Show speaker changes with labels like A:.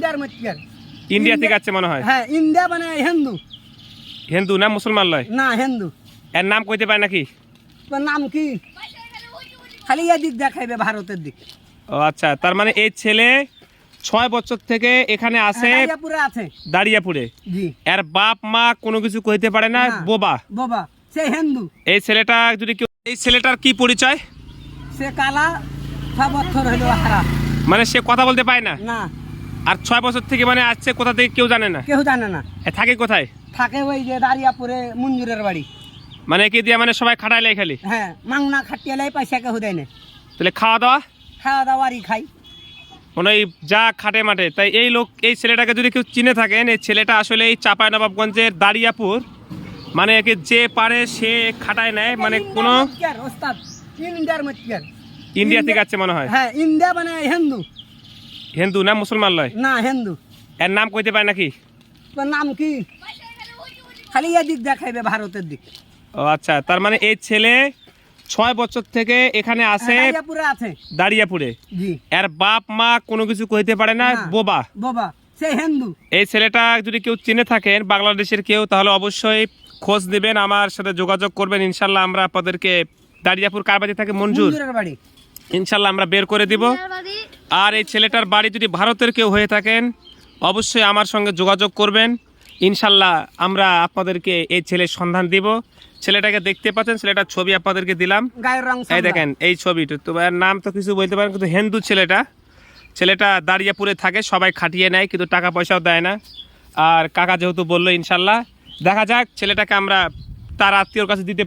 A: ইন্ডিয়ার মধ্যে
B: ইন্ডিয়া থেকে আছে মনে হয়?
A: হ্যাঁ ইন্ডিয়া মানে হিন্দু।
B: হিন্দু না মুসলমান লয়?
A: না হিন্দু।
B: এর নাম কইতে পারে নাকি?
A: নাম কি? খালি এদিক দেখাইবে ভারতের দিক।
B: ও আচ্ছা তার মানে এই ছেলে ছয় বছর থেকে এখানে
A: পুরে আছে
B: দাঁড়িয়াপুরে
A: জি।
B: এর বাপ মা কোনো কিছু কইতে পারে না
A: না।
B: বোবা?
A: সে হিন্দু।
B: এই ছেলেটা যদি কেউ এই ছেলেটার কি পরিচয়?
A: সে কালা ছ বছর হইল হারা।
B: মানে সে কথা বলতে পায় না?
A: না।
B: আর ছয় বছর থেকে মানে আসছে কোথা থেকে কেউ জানে না?
A: কেউ জানে না।
B: এ থাকে কোথায়?
A: থাকে ওই যে দাঁড়িয়াপুরে মঞ্জুরের বাড়ি।
B: মানে কি দিয়ে মানে সবাই খাটাইলে খালি?
A: হ্যাঁ মাংনা খাটিয়ালাই পয়সা কেউ দেয় না।
B: তাহলে খাওয়া দাওয়া
A: খাওয়া দাওয়ারই খাই।
B: মানে এই যা খাটে মাঠে তাই এই লোক এই ছেলেটাকে যদি কেউ চিনে থাকেন এই ছেলেটা আসলে এই চাপাই নবাবগঞ্জের দাঁড়িয়াপুর মানে একে যে পারে সে খাটায় নেয় মানে কোনো
A: ইন্ডিয়ার
B: ইন্ডিয়া থেকে আছে মনে হয়।
A: হ্যাঁ ইন্ডিয়া মানে হিন্দু।
B: হিন্দু না মুসলমান লয়?
A: না হিন্দু।
B: এর নাম কইতে পারে নাকি?
A: তোর নাম কি? খালি এদিক দেখাইবে ভারতের দিক।
B: ও আচ্ছা তার মানে এই ছেলে ছয় বছর থেকে এখানে আসে
A: দাঁড়িয়াপুরে আছে।
B: দাঁড়িয়াপুরে।
A: জি।
B: এর বাপ মা কোনো কিছু কইতে পারে না। বোবা?
A: বাবা। সে হিন্দু।
B: এই ছেলেটা যদি কেউ চিনে থাকেন বাংলাদেশের কেউ তাহলে অবশ্যই খোঁজ নেবেন আমার সাথে যোগাযোগ করবেন। ইনশাল্লাহ আমরা আপনাদেরকে দাঁড়িয়াপুর কার বাড়ি থাকে মঞ্জুর। ইনশাল্লাহ আমরা বের করে দিব। আর এই ছেলেটার বাড়ি যদি ভারতের কেউ হয়ে থাকেন অবশ্যই আমার সঙ্গে যোগাযোগ করবেন। ইনশাল্লাহ আমরা আপনাদেরকে এই ছেলের সন্ধান দিব। ছেলেটাকে দেখতে পাচ্ছেন ছেলেটার ছবি আপনাদেরকে দিলাম।
A: গায়ের
B: এই দেখেন এই ছবিটা। তো এর নাম তো কিছু বলতে পারেন কিন্তু হিন্দু ছেলেটা। ছেলেটা দাঁড়িয়াপুরে থাকে সবাই খাটিয়ে নেয় কিন্তু টাকা পয়সাও দেয় না। আর কাকা যেহেতু বলল ইনশাল্লাহ। দেখা যাক ছেলেটাকে আমরা তার আত্মীয়র কাছে দিতে